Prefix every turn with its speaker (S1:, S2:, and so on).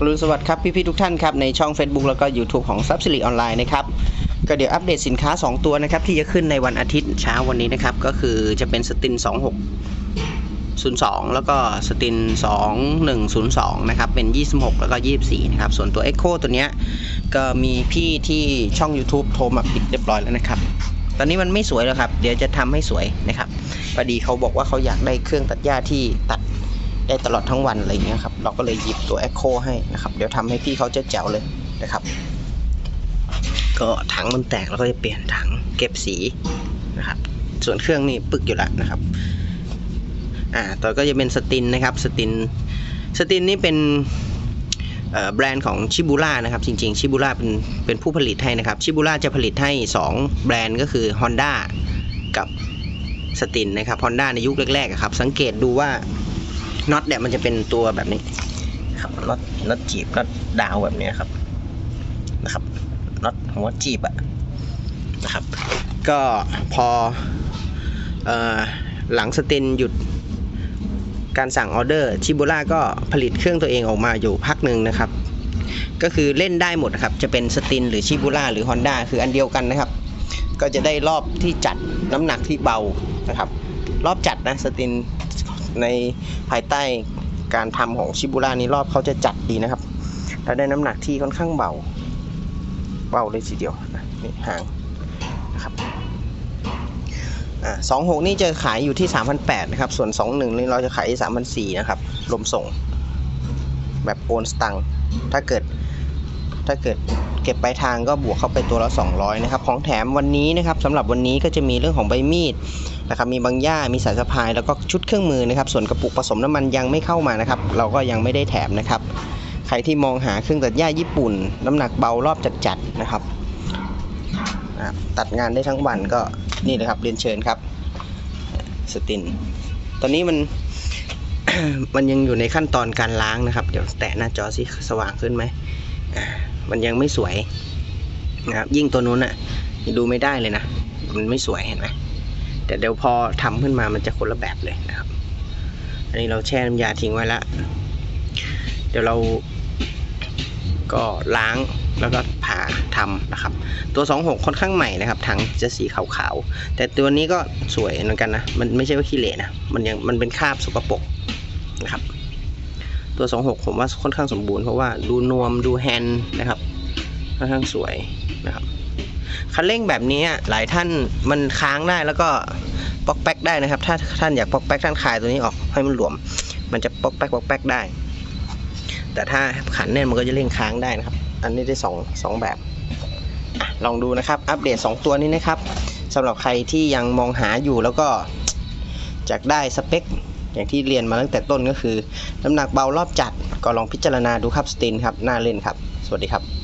S1: อรุณสวัสดิ์ครับพี่ๆทุกท่านครับในช่อง Facebook แล้วก็ YouTube ของ s u b s i d y ออนไลน์นะครับก็เดี๋ยวอัปเดตสินค้า 2 ตัวนะครับที่จะขึ้นในวันอาทิตย์เช้าวันนี้นะครับก็คือจะเป็นสติน 2602 แล้วก็สติน 2102 นะครับเป็น 26 แล้วก็ 24 นะครับ ส่วนตัว Echo ตัวเนี้ยก็มีพี่ที่ช่อง YouTube โทรมาปิดเรียบร้อยแล้วนะครับตอนนี้มันไม่สวยแล้วครับ เดี๋ยวจะทำให้สวยนะครับพอดีเขาบอกว่าเขาอยากได้เครื่องตัดหญ้าที่ตัด ได้ตลอดทั้งวันอะไรอย่างเงี้ยครับ เราก็เลยหยิบตัว Echo ให้นะครับ เดี๋ยวทำให้พี่เขาเจ๋วเลยนะครับ ก็ถังมันแตกแล้วก็จะเปลี่ยนถังเก็บสีนะครับ ส่วนเครื่องนี่ปึกอยู่ล้วนะครับ อ่า ต่อก็จะเป็นสตินนะครับ สติน สตินนี่เป็นแบรนด์ของชิบูล่านะครับ จริงๆชิบูล่าเป็นเป็นผู้ผลิตให้นะครับชิบูล่าจะผลิตให้ 2 แบรนด์ก็คือ Honda กับสตินนะครับ Honda ในยุคแรกๆครับ สังเกตดูว่า น็อตเนี่ยมันจะเป็นตัวแบบนี้ ครับน็อตน็อตจีบน็อตดาวแบบนี้ครับนะครับน็อตหัวจีบอะนะครับ ก็พอเอ่อหลังสตินหยุดการสั่งออเดอร์ชิบูล่าก็ผลิตเครื่องตัวเองออกมาอยู่พักหนึ่งนะครับ ก็คือเล่นได้หมดครับ จะเป็นสตินหรือชิบูล่าหรือ Honda คืออันเดียวกันนะครับ ก็จะได้รอบที่จัดน้ำหนักที่เบานะครับ รอบจัดนะสติน ในภายใต้การทำของชิบูล่านี้รอบเขาจะจัดดีนะครับ แล้วได้น้ำหนักที่ค่อนข้างเบา เบาเลยทีเดียวนะนี่ห่างนะครับสองหกนี่จะขายอยู่ที่ 3,800นะครับ ส่วน 21 นี่เราจะขายที่3,400นะครับรวมส่ง แบบโอนสตังค์ถ้าเกิด ถ้าเกิดเก็บปลายทางก็บวกเข้าไปตัวละ 200 นะครับ ของแถมวันนี้นะครับสำหรับวันนี้ก็จะมีเรื่องของใบมีดนะครับ มีบางหญ้ามีสายสะพาย แล้วก็ชุดเครื่องมือนะครับ ส่วนกระปุกผสมน้ำมันยังไม่เข้ามานะครับ เราก็ยังไม่ได้แถมนะครับ ใครที่มองหาเครื่องตัดหญ้าญี่ปุ่น น้ำหนักเบารอบจัดๆนะครับนะครับตัดงานได้ทั้งวันก็นี่เลยครับเรียนเชิญครับสติน ตอนนี้มันมันยังอยู่ในขั้นตอนการล้างนะครับ เดี๋ยวแตะหน้าจอสิสว่างขึ้นไหม มันยังไม่สวยนะครับ ยิ่งตัวนู้นอะดูไม่ได้เลยนะ มันไม่สวยเห็นไหมแต่เดี๋ยวพอทำขึ้นมามันจะคนละแบบเลยนะครับ อันนี้เราแช่น้ำยาทิ้งไว้แล้วเดี๋ยวเราก็ล้างแล้วก็ผ่าทำนะครับ ตัว 26 ค่อนข้างใหม่นะครับถังจะสีขาวๆ แต่ตัวนี้ก็สวยเหมือนกันนะ มันไม่ใช่ว่าขี้เหร่นะ มันยังมันเป็นคราบสกปรกนะครับ ตัว 26 ผมว่าค่อนข้างสมบูรณ์เพราะว่าดูนวมดูแฮนด์นะครับค่อนข้างสวยนะครับคันเร่งแบบนี้หลายท่านมันค้างได้แล้วก็ปอกแป๊กได้นะครับ ถ้าท่านอยากปอกแป๊กท่านคลายตัวนี้ออกให้มันหลวม มันจะปอกแป๊กปอกแป๊กได้ แต่ถ้าขันแน่นมันก็จะเร่งค้างได้นะครับ อันนี้ได้สองสองแบบลองดูนะครับ อัปเดต 2 ตัวนี้นะครับสำหรับใครที่ยังมองหาอยู่แล้วก็อยากได้สเปค อย่างที่เรียนมาตั้งแต่ต้นก็คือ น้ำหนักเบารอบจัดก็ลองพิจารณาดูครับสตินครับน่าเล่นครับ สวัสดีครับ